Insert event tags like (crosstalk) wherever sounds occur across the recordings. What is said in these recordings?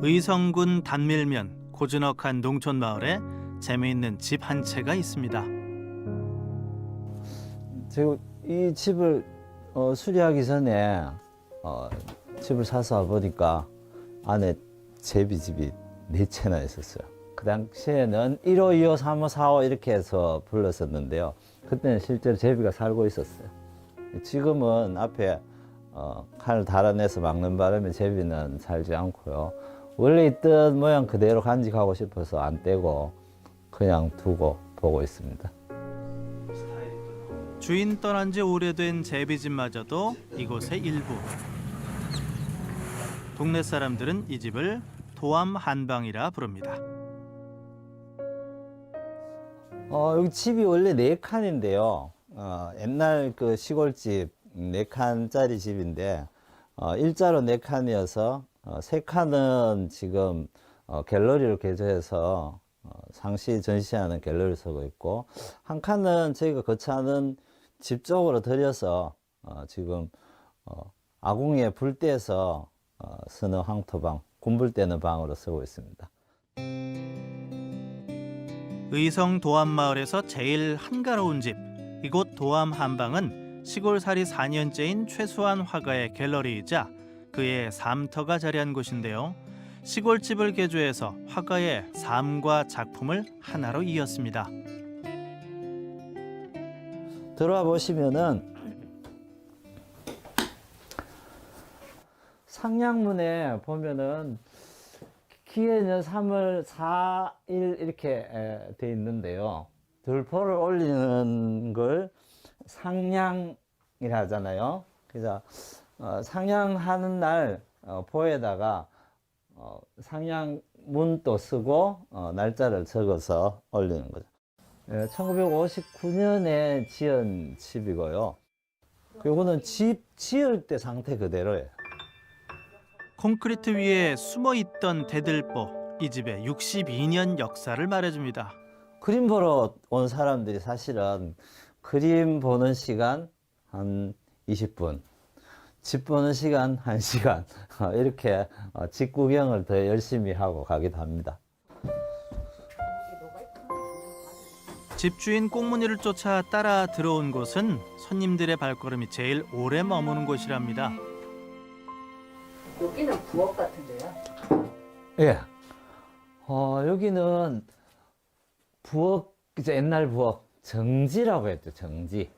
의성군 단밀면 고즈넉한 농촌 마을에 재미있는 집 한 채가 있습니다. 제가 이 집을 어, 수리하기 전에 어, 집을 사서 보니까 안에 제비집이 네 채나 있었어요. 그 당시에는 1호, 2호, 3호, 4호 이렇게 해서 불렀었는데요. 그때는 실제로 제비가 살고 있었어요. 지금은 앞에 어, 칼을 달아내서 막는 바람에 제비는 살지 않고요. 원래 있던 모양 그대로 간직하고 싶어서 안 떼고 그냥 두고 보고 있습니다. 주인 떠난 지 오래된 제비집마저도 이곳의 일부. 동네 사람들은 이 집을 도암 한방이라 부릅니다. 어, 여기 집이 원래 네 칸인데요. 어, 옛날 그 시골집 네 칸짜리 집인데 어, 일자로 네 칸이어서 어, 세 칸은 지금 어, 갤러리로 개조해서 어, 상시 전시하는 갤러리 서고 있고 한 칸은 저희가 거처하는 집 쪽으로 들여서 어, 지금 어, 아궁이에 불 떼서 어, 쓰는 황토방, 군불 떼는 방으로 쓰고 있습니다. 의성 도암 마을에서 제일 한가로운 집. 이곳 도암 한방은 시골살이 4년째인 최수환 화가의 갤러리이자 그의 삶터가 자리한 곳인데요. 시골집을 개조해서 화가의 삶과 작품을 하나로 이었습니다. 들어와 보시면은 상량문에 보면은 기해년 3월 4일 이렇게 에, 돼 있는데요. 들포를 올리는 걸 상량이라 하잖아요. 그래서 어, 상량하는 날 어, 보에다가 어, 상량문도 쓰고 어, 날짜를 적어서 올리는 거죠. 예, 1959년에 지은 집이고요. 요거는 집 지을 때 상태 그대로예요. 콘크리트 위에 숨어 있던 대들보 이 집의 62년 역사를 말해줍니다. 그림 보러 온 사람들이 사실은 그림 보는 시간 한 20분, 집 보는 시간 (laughs) 1시간 이렇게 어, 집 구경을 더 열심히 하고 가기도 합니다. 집주인 꽁무니를 쫓아 따라 들어온 곳은 손님들의 발걸음이 제일 오래 머무는 곳이랍니다. 여기는 부엌 같은데요? 예. 어, 여기는 부엌, 이제 옛날 부엌, 정지라고 했죠, 정지.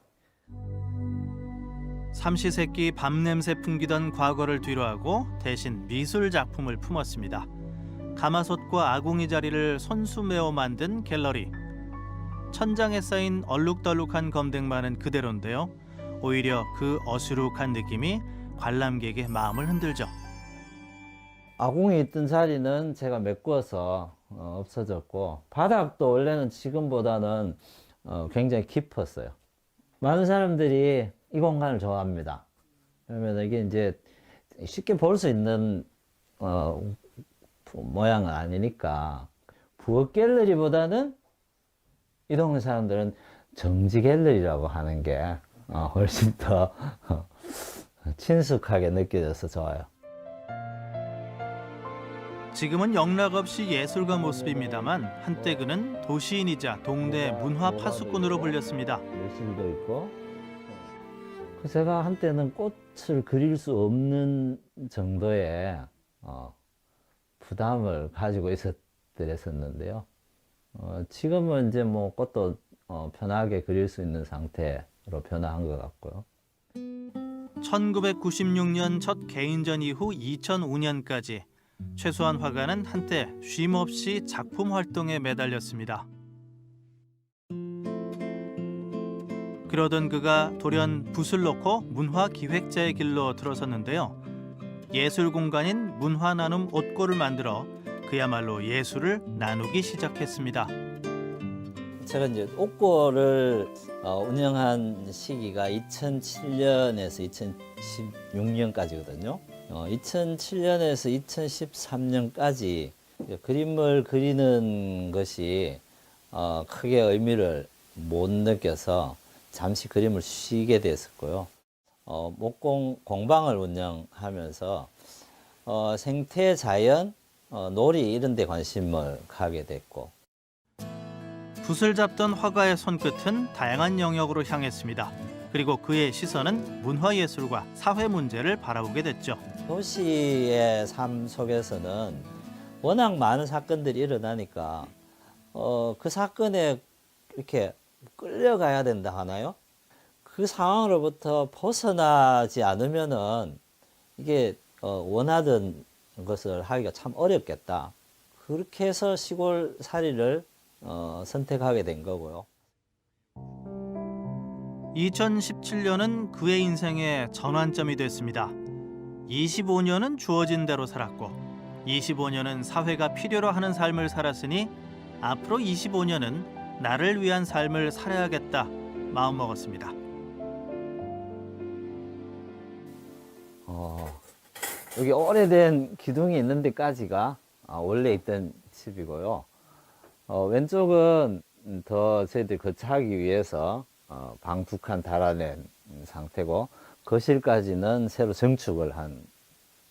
삼시세끼 밤냄새 풍기던 과거를 뒤로하고 대신 미술 작품을 품었습니다. 가마솥과 아궁이 자리를 손수 메어 만든 갤러리. 천장에 쌓인 얼룩덜룩한 검댕만은 그대로인데요. 오히려 그 어수룩한 느낌이 관람객의 마음을 흔들죠. 아궁이 있던 자리는 제가 메꾸어서 어, 없어졌고 바닥도 원래는 지금보다는 어, 굉장히 깊었어요. 많은 사람들이 이 공간을 좋아합니다. 그러면 이게 이제 쉽게 볼 수 있는 어, 모양은 아니니까 부엌 갤러리보다는 이 동네 사람들은 정지 갤러리라고 하는 게 어, 훨씬 더 친숙하게 느껴져서 좋아요. 지금은 영락없이 예술가 모습입니다만 한때 그는 도시인이자 동네 문화 파수꾼으로 불렸습니다. 열심도 있고 그 제가 한때는 꽃을 그릴 수 없는 정도의 어, 부담을 가지고 있었더랬었는데요. 어, 지금은 이제 뭐 꽃도 어, 편하게 그릴 수 있는 상태로 변화한 것 같고요. 1996년 첫 개인전 이후 2005년까지 최소한 화가는 한때 쉼 없이 작품 활동에 매달렸습니다. 그러던 그가 돌연 붓을 놓고 문화 기획자의 길로 들어섰는데요. 예술 공간인 문화 나눔 옷고를 만들어 그야말로 예술을 나누기 시작했습니다. 제가 이제 옥고를 어, 운영한 시기가 2007년에서 2016년까지거든요. 어, 2007년에서 2013년까지 그림을 그리는 것이 어, 크게 의미를 못 느껴서 잠시 그림을 쉬게 됐었고요. 어, 목공 공방을 운영하면서 어, 생태 자연 어, 놀이 이런 데 관심을 가게 됐고 붓을 잡던 화가의 손끝은 다양한 영역으로 향했습니다. 그리고 그의 시선은 문화예술과 사회 문제를 바라보게 됐죠. 도시의 삶 속에서는 워낙 많은 사건들이 일어나니까 어, 그 사건에 이렇게 끌려가야 된다 하나요? 그 상황으로부터 벗어나지 않으면은 이게 어, 원하던 것을 하기가 참 어렵겠다. 그렇게 해서 시골 살이를 어, 선택하게 된 거고요. 2017년은 그의 인생의 전환점이 됐습니다. 25년은 주어진 대로 살았고 25년은 사회가 필요로 하는 삶을 살았으니 앞으로 25년은 나를 위한 삶을 살아야겠다 마음먹었습니다. 어, 여기 오래된 기둥이 있는 데까지가 아, 원래 있던 집이고요. 어, 왼쪽은 더 저희들 거처하기 위해서 어, 방북한 달아낸 상태고 거실까지는 새로 증축을 한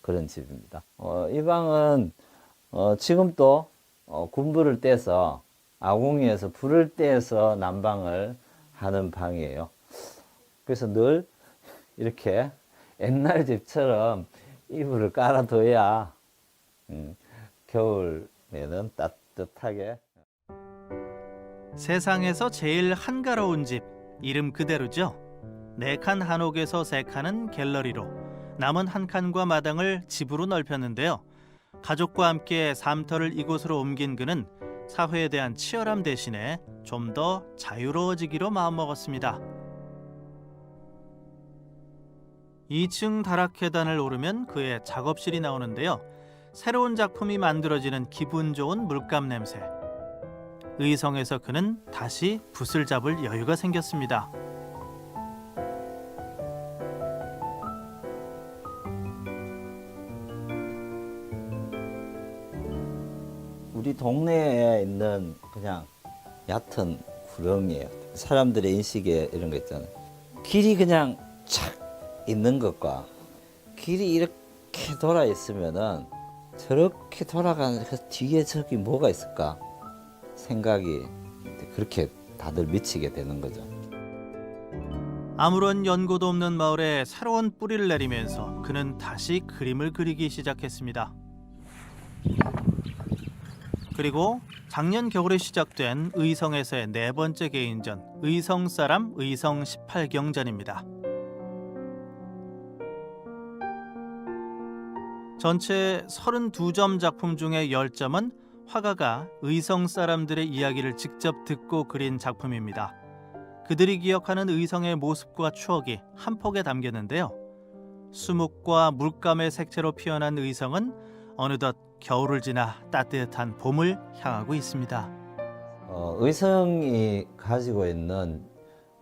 그런 집입니다. 어, 이 방은 어, 지금 또 어, 군불을 떼서 아궁이에서 불을 떼서 난방을 하는 방이에요. 그래서 늘 이렇게 옛날 집처럼 이불을 깔아둬야 음, 겨울에는 따뜻하게 세상에서 제일 한가로운 집 이름 그대로죠. 네 칸 한옥에서 세 칸은 갤러리로 남은 한 칸과 마당을 집으로 넓혔는데요. 가족과 함께 삶터를 이곳으로 옮긴 그는 사회에 대한 치열함 대신에 좀 더 자유로워지기로 마음먹었습니다. 2층 다락 계단을 오르면 그의 작업실이 나오는데요. 새로운 작품이 만들어지는 기분 좋은 물감 냄새. 의성에서 그는 다시 붓을 잡을 여유가 생겼습니다. 우리 동네에 있는 그냥 얕은 구름이에요. 사람들의 인식에 이런 거 있잖아요. 길이 그냥 착 있는 것과 길이 이렇게 돌아 있으면은 저렇게 돌아가는 그 뒤에 저기 뭐가 있을까 생각이 그렇게 다들 미치게 되는 거죠. 아무런 연고도 없는 마을에 새로운 뿌리를 내리면서 그는 다시 그림을 그리기 시작했습니다. 그리고 작년 겨울에 시작된 의성에서의 네 번째 개인전 의성 사람 의성 18경전입니다. 전체 32점 작품 중에 10점은 화가가 의성 사람들의 이야기를 직접 듣고 그린 작품입니다. 그들이 기억하는 의성의 모습과 추억이 한 폭에 담겼는데요. 수묵과 물감의 색채로 피어난 의성은 어느덧 겨울을 지나 따뜻한 봄을 향하고 있습니다. 어, 의성이 가지고 있는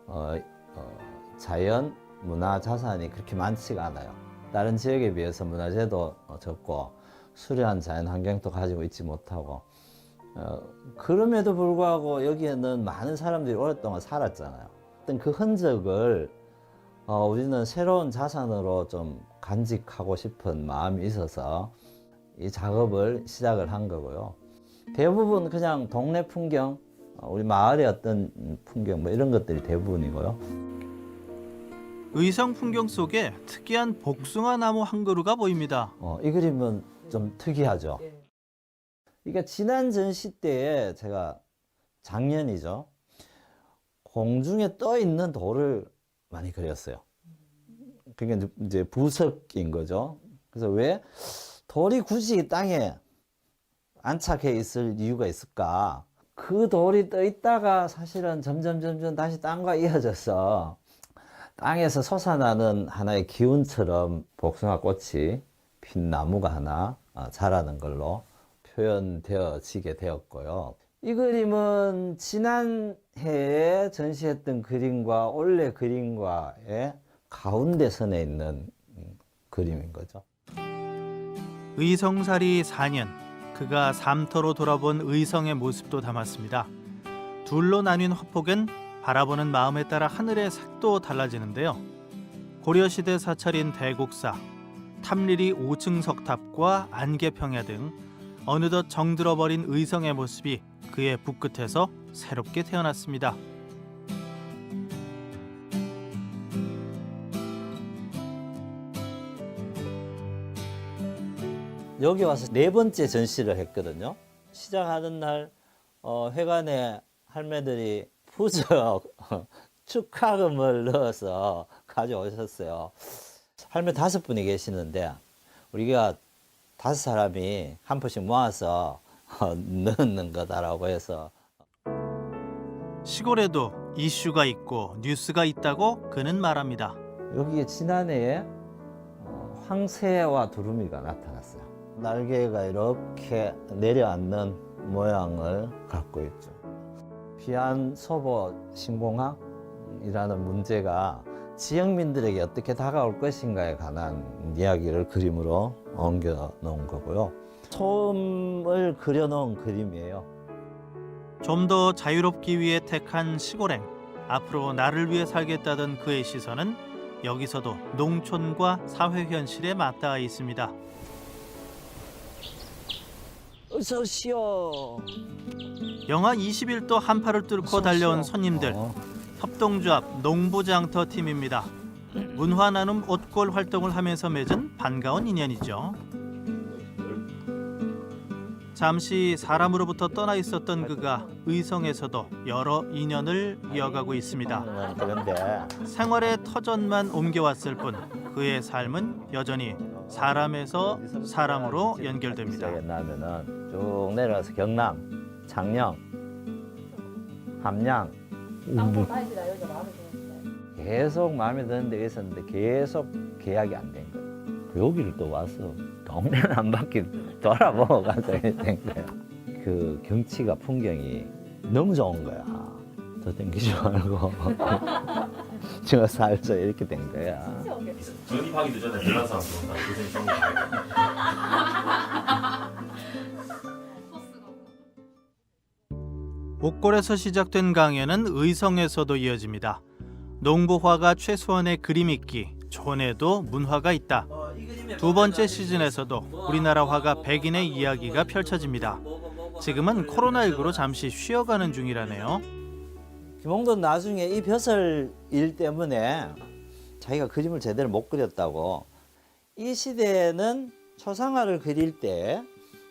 어, 어, 자연 문화 자산이 그렇게 많지가 않아요. 다른 지역에 비해서 문화재도 어, 적고 수려한 자연 환경도 가지고 있지 못하고 어, 그럼에도 불구하고 여기에는 많은 사람들이 오랫동안 살았잖아요. 어떤 그 흔적을 어, 우리는 새로운 자산으로 좀 간직하고 싶은 마음이 있어서 이 작업을 시작을 한 거고요. 대부분 그냥 동네 풍경, 어, 우리 마을의 어떤 풍경 뭐 이런 것들이 대부분이고요. 의성 풍경 속에 특이한 복숭아 나무 한 그루가 보입니다. 어, 이 그림은 좀 특이하죠. 그러니까 지난 전시 때에 제가 작년이죠. 공중에 떠 있는 돌을 많이 그렸어요. 그게 이제 부석인 거죠. 그래서 왜 돌이 굳이 땅에 안착해 있을 이유가 있을까? 그 돌이 떠 있다가 사실은 점점 점점 다시 땅과 이어져서 땅에서 솟아나는 하나의 기운처럼 복숭아 꽃이 핀 나무가 하나 어, 자라는 걸로 표현되어지게 되었고요. 이 그림은 지난 해에 전시했던 그림과 올해 그림과의 가운데 선에 있는 음, 그림인 거죠. 의성살이 4년 그가 삼터로 돌아본 의성의 모습도 담았습니다. 둘로 나뉜 화폭엔 바라보는 마음에 따라 하늘의 색도 달라지는데요. 고려시대 사찰인 대곡사, 탐리리 5층 석탑과 안개평야 등 어느덧 정들어버린 의성의 모습이 그의 붓끝에서 새롭게 태어났습니다. 여기 와서 네 번째 전시를 했거든요. 시작하는 날 어, 회관에 할매들이 부적 (laughs) 축하금을 넣어서 가져오셨어요. 할매 다섯 분이 계시는데 우리가 다섯 사람이 한 푼씩 모아서 어, (laughs) 넣는 거다라고 해서 시골에도 이슈가 있고 뉴스가 있다고 그는 말합니다. 여기에 지난해에 어, 황새와 두루미가 나타났어요. 날개가 이렇게 내려앉는 모양을 갖고 있죠. 비안 소보 신공항이라는 문제가 지역민들에게 어떻게 다가올 것인가에 관한 이야기를 그림으로 옮겨 놓은 거고요. 소음을 그려놓은 그림이에요. 좀 더 자유롭기 위해 택한 시골행. 앞으로 나를 위해 살겠다던 그의 시선은 여기서도 농촌과 사회 현실에 맞닿아 있습니다. 어서 오시오. 영하 21도 한파를 뚫고 달려온 손님들. 어. 협동조합 농부장터 팀입니다. 문화 나눔 옷골 활동을 하면서 맺은 반가운 인연이죠. 잠시 사람으로부터 떠나 있었던 그가 의성에서도 여러 인연을 이어가고 있습니다. 그런데 생활의 터전만 옮겨왔을 뿐 그의 삶은 여전히 사람에서 사람으로 연결됩니다. 나면은 쭉 내려가서 경남, 창녕, 함양 계속 마음에 드는 데가 있었는데 계속 계약이 안 된 거예요. 여기를 또 와서 동네는 한 바퀴 돌아보고 가서 이렇게 된 거예요. 그 경치가 풍경이 너무 좋은 거야. 더 땡기지 말고 (laughs) 저 살자 이렇게 된 거야. 전입하기도 전에 정리. 옥골에서 시작된 강연은 의성에서도 이어집니다. 농부화가 최소한의 그림 있기, 촌에도 문화가 있다. 두 번째 시즌에서도 우리나라 화가 백인의 이야기가 펼쳐집니다. 지금은 코로나19로 잠시 쉬어가는 중이라네요. 김홍돈 나중에 이 벼슬 일 때문에 자기가 그림을 제대로 못 그렸다고 이 시대에는 초상화를 그릴 때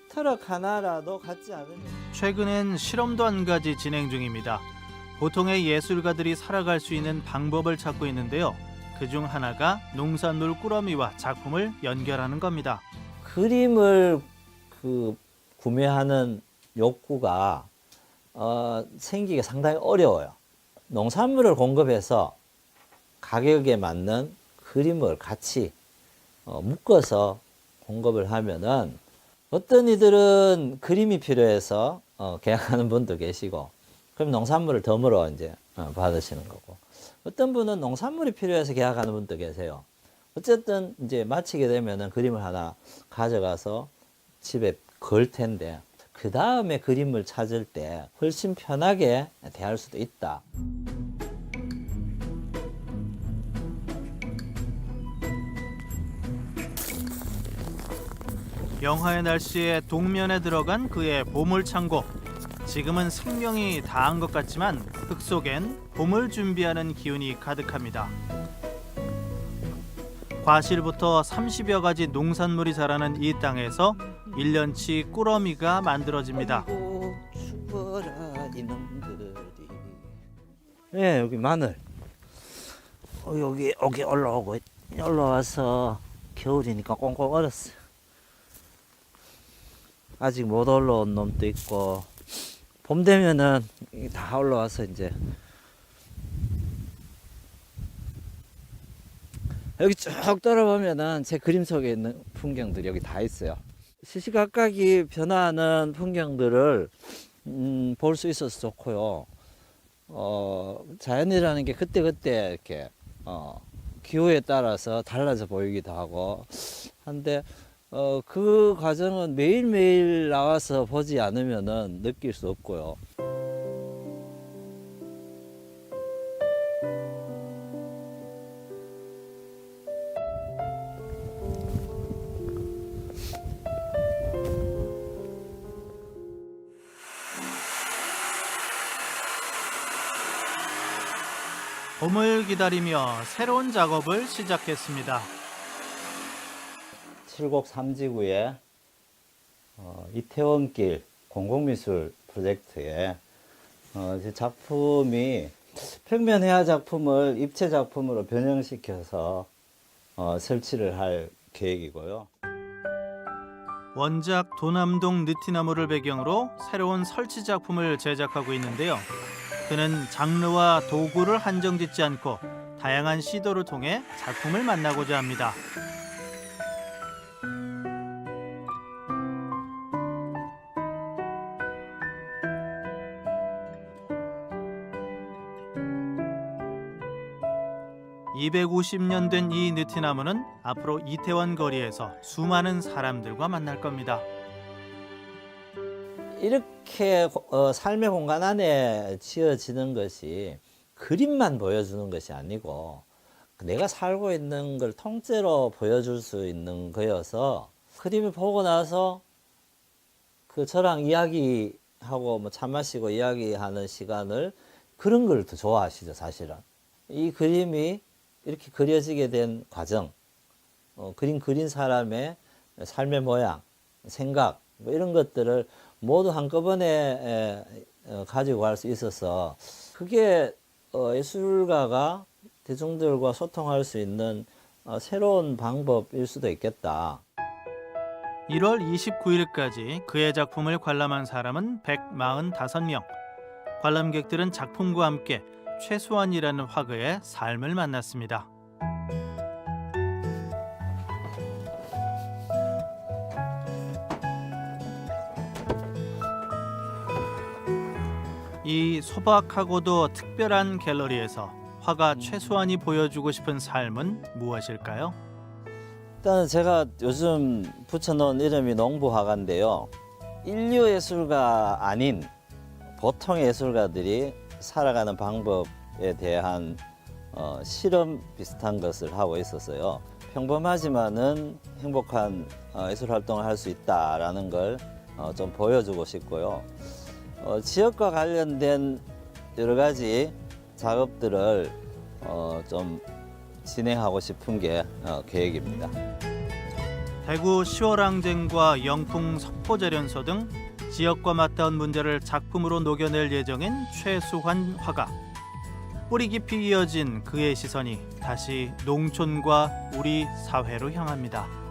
트럭 하나라도 갖지 않으면 최근엔 실험도 한 가지 진행 중입니다. 보통의 예술가들이 살아갈 수 있는 방법을 찾고 있는데요. 그 중 하나가 농산물 꾸러미와 작품을 연결하는 겁니다. 그림을 그 구매하는 욕구가 어, 생기기 상당히 어려워요. 농산물을 공급해서 가격에 맞는 그림을 같이 어, 묶어서 공급을 하면은 어떤 이들은 그림이 필요해서 어, 계약하는 분도 계시고 그럼 농산물을 덤으로 이제 어, 받으시는 거고 어떤 분은 농산물이 필요해서 계약하는 분도 계세요. 어쨌든 이제 마치게 되면은 그림을 하나 가져가서 집에 걸 텐데 그 다음에 그림을 찾을 때 훨씬 편하게 대할 수도 있다. 영하의 날씨에 동면에 들어간 그의 보물 창고. 지금은 생명이 다한 것 같지만 흙 속엔 봄을 준비하는 기운이 가득합니다. 과실부터 30여 가지 농산물이 자라는 이 땅에서 1년치 꾸러미가 만들어집니다. 예, 여기 마늘. 어, 여기 여기 올라오고 있- 올라와서 겨울이니까 꽁꽁 얼었어. 아직 못 올라온 놈도 있고 봄 되면은 다 올라와서 이제 여기 쭉 돌아보면은 제 그림 속에 있는 풍경들이 여기 다 있어요. 시시각각이 변화하는 풍경들을 음, 볼 수 있어서 좋고요. 어, 자연이라는 게 그때그때 이렇게 어, 기후에 따라서 달라져 보이기도 하고 한데 어, 그 과정은 매일매일 나와서 보지 않으면은 느낄 수 없고요. 봄을 기다리며 새로운 작업을 시작했습니다. 칠곡 삼지구의 어, 이태원길 공공미술 프로젝트에 어, 제 작품이 평면 회화 작품을 입체 작품으로 변형시켜서 어, 설치를 할 계획이고요. 원작 도남동 느티나무를 배경으로 새로운 설치 작품을 제작하고 있는데요. 그는 장르와 도구를 한정짓지 않고 다양한 시도를 통해 작품을 만나고자 합니다. (250년 된 이 느티나무는 앞으로 이태원 거리에서 수많은 사람들과 만날 겁니다. 이렇게 어, 삶의 공간 안에 지어지는 것이 그림만 보여주는 것이 아니고 내가 살고 있는 걸 통째로 보여줄 수 있는 거여서 그림을 보고 나서 그 저랑 이야기하고 뭐 차 마시고 이야기하는 시간을 그런 걸 더 좋아하시죠 사실은. 이 그림이 이렇게 그려지게 된 과정 어, 그림 그린 사람의 삶의 모양 생각 뭐 이런 것들을 모두 한꺼번에 에, 어, 가지고 갈 수 있어서 그게 어, 예술가가 대중들과 소통할 수 있는 어, 새로운 방법일 수도 있겠다. 1월 29일까지 그의 작품을 관람한 사람은 145명. 관람객들은 작품과 함께 최수환이라는 화가의 삶을 만났습니다. 이 소박하고도 특별한 갤러리에서 화가 최수환이 보여주고 싶은 삶은 무엇일까요? 일단 제가 요즘 붙여놓은 이름이 농부화가인데요. 인류 예술가 아닌 보통 예술가들이 살아가는 방법에 대한 어, 실험 비슷한 것을 하고 있었어요. 평범하지만은 행복한 어, 예술 활동을 할 수 있다라는 걸좀 보여주고 싶고요. 어, 지역과 관련된 여러 가지 작업들을 어, 좀 진행하고 싶은 게 어, 계획입니다. 대구 시월항쟁과 영풍 석포재련소 등 지역과 맞닿은 문제를 작품으로 녹여낼 예정인 최수환 화가. 뿌리 깊이 이어진 그의 시선이 다시 농촌과 우리 사회로 향합니다.